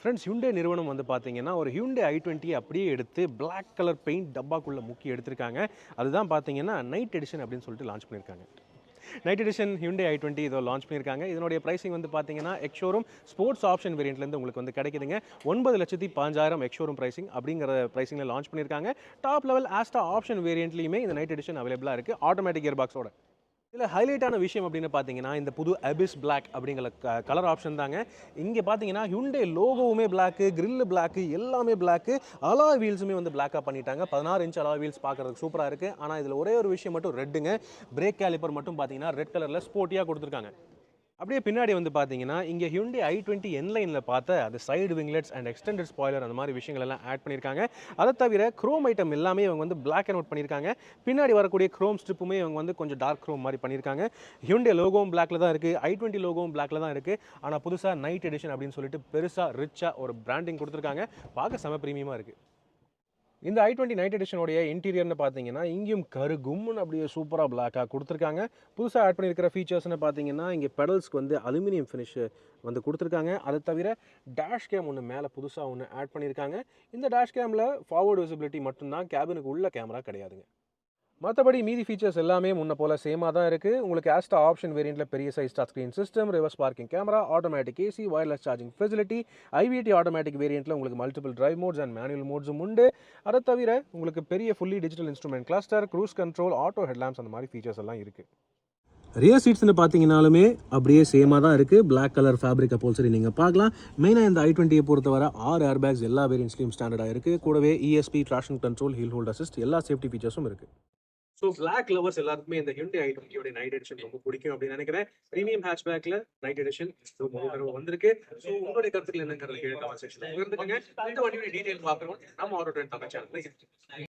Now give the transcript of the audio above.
Friends Hyundai நிறுவனம் வந்து பார்த்தீங்கன்னா ஒரு ஹியூண்டே ஐ டுவெண்ட்டி அப்படியே எடுத்து பிளாக் கலர் பெயிண்ட் டப்பாக்குள்ளே முக்கி எடுத்திருக்காங்க. அதுதான் பார்த்தீங்கன்னா நைட் எடிஷன் அப்படின்னு சொல்லிட்டு லான்ச் பண்ணியிருக்காங்க night edition Hyundai i twenty இதோ லான்ச் பண்ணியிருக்காங்க இதனுடைய ப்ரைசிங் வந்து பார்த்தீங்கன்னா எக்ஷோரூம் ஸ்போர்ட்ஸ் ஆப்ஷன் வேரியண்ட்லேருந்து உங்களுக்கு வந்து கிடைக்குதுங்க. ஒன்பது லட்சத்தி பாஞ்சாயிரம் எக்ஷோரூம் ப்ரைசிங் அப்படிங்கிற ப்ரைசிங்கில் லான்ச் பண்ணியிருக்காங்க டாப் லெவல் ஆஸ்டா ஆப்ஷன் வேரியண்ட்லையுமே இந்த நைட் எடிஷன் அவைலபிளாக இருக்குது ஆட்டோமேட்டிக் இயர் பாக்ஸோட இதில் ஹைலைட்டான விஷயம் அப்படின்னு பார்த்தீங்கன்னா இந்த புது அபிஸ் பிளாக் அப்படிங்கிற கலர் ஆப்ஷன் தாங்க. இங்கே பார்த்தீங்கன்னா ஹுண்டே லோகோவுமே பிளாக்கு கிரில்லு பிளாக்கு எல்லாமே பிளாக்கு அலா வீல்ஸுமே வந்து பிளாக்காக பண்ணிட்டாங்க. பதினாறு இன்ச் அலா வீல்ஸ் பார்க்குறதுக்கு சூப்பராக இருக்குது ஆனால் இதில் ஒரே ஒரு விஷயம் மட்டும் ரெட்டுங்க பிரேக் கேலிப்பர் மட்டும் பார்த்தீங்கன்னா ரெட் கலரில் ஸ்போர்ட்டியாக கொடுத்துருக்காங்க. அப்படியே பின்னாடி வந்து பார்த்தீங்கன்னா இங்கே ஹியூண்டி ஐ டுவெண்ட்டி என்லைனில் பார்த்த அது side winglets and extended spoiler அந்த மாதிரி விஷயங்கள் எல்லாம் ஆட் பண்ணியிருக்காங்க. அதை தவிர க்ரோம் ஐட்டம் எல்லாமே இவங்க வந்து பிளாக் அண்ட் அவுட் பண்ணியிருக்காங்க. பின்னாடி வரக்கூடிய க்ரோம் ஸ்ட்ரிப்புமே இவங்க வந்து கொஞ்சம் டார்க் க்ரோம் மாதிரி பண்ணியிருக்காங்க. ஹியூண்டிய லோகோவும் பிளாக்ல தான் இருக்குது ஐ டுவெண்ட்டி லோகோவும் பிளாக்ல தான் இருக்குது ஆனால் புதுசாக நைட் எடிஷன் அப்படின்னு சொல்லிட்டு பெருசாக ரிச்சாக ஒரு பிராண்டிங் கொடுத்துருக்காங்க. பார்க்க செம ப்ரீமியமாக இருக்குது இந்த ஐ டுவெண்ட்டி நைட் எடிஷனுடைய இன்டீரியர்னு பார்த்தீங்கன்னா இங்கேயும் கரு கும்முன்னு அப்படியே சூப்பராக பிளாக்காக கொடுத்துருக்காங்க. புதுசாக ஆட் பண்ணியிருக்கிற ஃபீச்சர்ஸ்னு பார்த்தீங்கன்னா இங்கே பெடல்ஸ்க்கு வந்து அலுமினியம் ஃபினிஷ் வந்து கொடுத்துருக்காங்க. அதை தவிர டேஷ் கேம் ஒன்று மேலே புதுசாக ஒன்று ஆட் பண்ணியிருக்காங்க. இந்த டேஷ் கேமில் ஃபார்வர்டு விசிபிலிட்டி மட்டும்தான் கேபினுக்கு உள்ள கேமரா கிடையாதுங்க. மற்றபடி மீதி ஃபீச்சர்ஸ் எல்லாமே முன்ன போல் சேமாக தான் இருக்குது உங்களுக்கு ஆஸ்டா ஆப்ஷன் வேரியண்ட்டில் பெரிய size touch screen system reverse parking camera automatic AC wireless charging facility IVT automatic வேரியண்ட்டில் உங்களுக்கு multiple drive modes and manual மோட்ஸும் உண்டு. அதை தவிர உங்களுக்கு பெரிய fully digital instrument cluster cruise control auto headlamps அந்த மாதிரி ஃபீச்சர்ஸ் எல்லாம் இருக்குது ரியர் சீட்ஸ்னு பார்த்தீங்கனாலுமே அப்படியே சேமாக தான் இருக்குது பிளாக் கலர் ஃபேப்ரிக் அப்போல்சரி நீங்கள் பார்க்கலாம். மெயினாக இந்த ஐ டுவெண்ட்டியை பொறுத்தவரை ஆறு ஏர் பேக்ஸ் எல்லா வேரியன்ஸ்லையும் ஸ்டாண்டர்டாக இருக்குது கூடவே ESP traction control hill hold assist எல்லா சேஃப்டி ஃபீச்சர்ஸும் இருக்குது ஸோ பிளாக் லவர்ஸ் எல்லாருக்குமே இந்த ஹியூண்டே ஐ டுவெண்ட்டியோட நைட் எடிஷன் ரொம்ப பிடிக்கும் அப்படின்னு நினைக்கிறேன். ப்ரீமியம் ஹேட்ச்பேக்ல நைட் எடிஷன் வந்திருக்கு. ஸோ உங்களுடைய கருத்துக்கள் என்னங்கிறது கீழே கமெண்ட் செக்ஷன் இந்த வண்டியோட டீடைல் பார்க்குறோம். நம்ம ஆட்டோ தமிழ் சேனல்